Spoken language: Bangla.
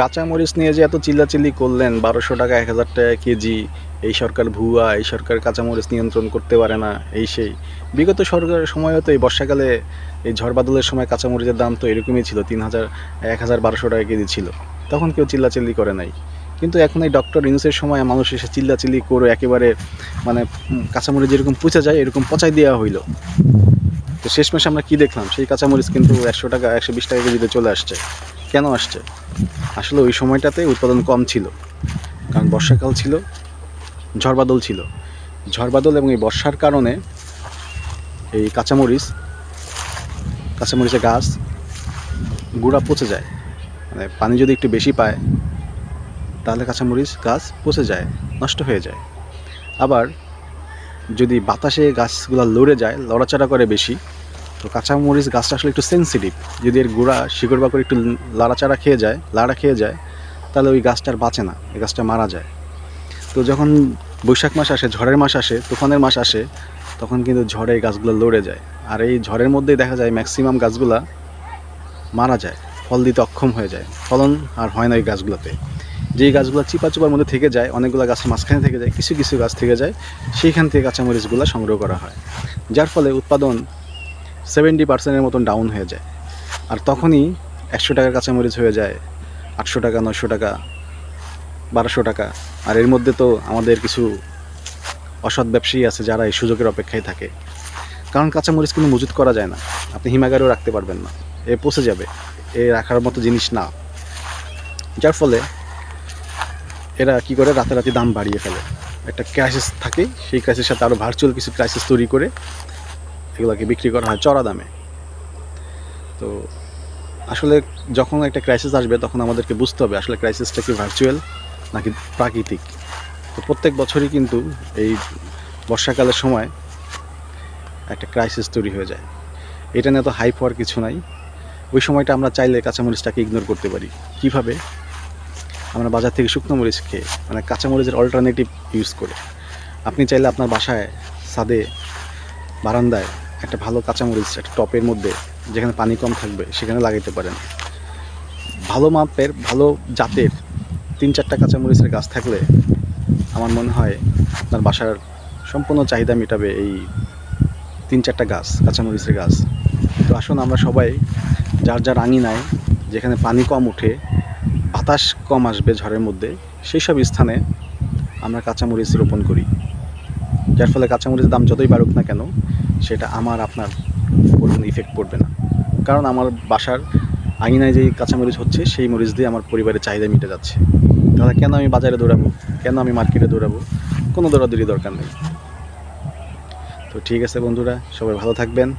কাঁচামরিচ নিয়ে যে এত চিল্লাচিল্লি করলেন, বারোশো টাকা, এক হাজার টাকা কেজি, এই সরকার ভুয়া, এই সরকার কাঁচামরিচ নিয়ন্ত্রণ করতে পারে না, এই সেই। বিগত সরকারের সময়ও তো এই বর্ষাকালে এই ঝড় বাদলের সময় কাঁচামরিচের দাম তো এরকমই ছিল, তিন হাজার, এক হাজার বারোশো টাকা কেজি ছিল। তখন কেউ চিল্লাচিল্লি করে নাই। কিন্তু এখন এই ডক্টর ইউনুসের সময় মানুষ এসে চিল্লাচিল্লি করে একেবারে মানে কাঁচামরিচ যেরকম পচে যায়, এরকম পচাই দেওয়া হইল। তো শেষমেশ আমরা কি দেখলাম? সেই কাঁচামরিচ কিন্তু একশো টাকা, একশো বিশ টাকা কেজিতে চলে আসছে। কেন আসছে? আসলে ওই সময়টাতে উৎপাদন কম ছিল। কারণ বর্ষাকাল ছিল, ঝড়বাদল ছিল। ঝড়বাদল এবং এই বর্ষার কারণে এই কাঁচামরিচ, কাঁচামরিচের গাছ গুঁড়া পচে যায়। মানে পানি যদি একটু বেশি পায়, তাহলে কাঁচামরিচ গাছ পচে যায়, নষ্ট হয়ে যায়। আবার যদি বাতাসে গাছগুলো লড়ে যায়, লড়াচড়া করে বেশি তো কাঁচামরিচ গাছটা আসলে একটু সেন্সিটিভ যদি এর গোড়া, শিকড় বাকড় একটু লাড়াচাড়া খেয়ে যায়, লাড়া খেয়ে যায়, তাহলে ওই গাছটা আর বাঁচে না, এই গাছটা মারা যায়। তো যখন বৈশাখ মাস আসে, ঝড়ের মাস আসে, তুফানের মাস আসে, তখন কিন্তু ঝড়ে গাছগুলো লড়ে যায়। আর এই ঝড়ের মধ্যেই দেখা যায় ম্যাক্সিমাম গাছগুলা মারা যায়, ফল দিতে অক্ষম হয়ে যায়। ফলন আর হয় না এই গাছগুলোতে। যেই গাছগুলো চিপা চুপার মধ্যে থেকে যায়, অনেকগুলো গাছের মাঝখানে থেকে যায়, কিছু কিছু গাছ থেকে যায়, সেইখান থেকে কাঁচামরিচগুলো সংগ্রহ করা হয়। যার ফলে উৎপাদন সেভেন্টি পার্সেন্টের মতন ডাউন হয়ে যায়। আর তখনই একশো টাকার কাঁচামরিচ হয়ে যায়, আটশো টাকা নশো টাকা, বারোশো টাকা। আর এর মধ্যে তো আমাদের কিছু অসৎ ব্যবসায়ী আছে যারা এই সুযোগের অপেক্ষায় থাকে। কারণ কাঁচামরিচ কিন্তু মজুত করা যায় না। আপনি হিমাগারেও রাখতে পারবেন না। এ পচে যাবে। এ রাখার মতো জিনিস না। যার ফলে এরা কি করে? রাতারাতি দাম বাড়িয়ে ফেলে। একটা ক্রাইসিস থাকে, সেই ক্রাইসিসের সাথে আরও ভার্চুয়াল কিছু ক্রাইসিস তৈরি করে এগুলোকে বিক্রি করা হয় চড়া দামে। তো আসলে যখন একটা ক্রাইসিস আসবে, তখন আমাদেরকে বুঝতে হবে আসলে ক্রাইসিসটা কি ভার্চুয়াল নাকি প্রাকৃতিক। তো প্রত্যেক বছরই কিন্তু এই বর্ষাকালের সময় একটা ক্রাইসিস তৈরি হয়ে যায়। এটা নিয়ে তো হাইপ হওয়ার কিছু নাই। ওই সময়টা আমরা চাইলে কাঁচামরিচটাকে ইগনোর করতে পারি। কীভাবে? আমরা বাজার থেকে শুকনো মরিচ খেয়ে মানে কাঁচামরিচের অল্টারনেটিভ ইউজ করে। আপনি চাইলে আপনার বাসায় ছাদে বারান্দায় একটা ভালো কাঁচামরিচ, একটা টপের মধ্যে যেখানে পানি কম থাকবে, সেখানে লাগাইতে পারেন। ভালো মাপের, ভালো জাতের তিন চারটা কাঁচামরিচের গাছ থাকলে আমার মনে হয় আপনার বাসার সম্পূর্ণ চাহিদা মেটাবে এই তিন চারটা গাছ, কাঁচামরিচের গাছ। তো আসুন আমরা সবাই, যার যার আঙি আঙিনায় যেখানে পানি কম ওঠে বাতাস কম আসবে ঝড়ের মধ্যে, সেই সব স্থানে আমরা কাঁচামরিচ রোপণ করি। যার ফলে কাঁচামরিচের দাম যতই বাড়ুক না কেন, সেটা আমার, আপনার উপর ইফেক্ট পড়বে না। কারণ আমার বাসার আঙিনায় যেই কাঁচামরিচ হচ্ছে, সেই মরিচ দিয়ে আমার পরিবারের চাহিদা মিটে যাচ্ছে। তাহলে কেন আমি বাজারে দৌড়াবো? কেন আমি মার্কেটে দৌড়াবো? কোনো দৌড়াদৌড়ি দরকার নেই। তো ঠিক আছে বন্ধুরা, সবাই ভালো থাকবেন।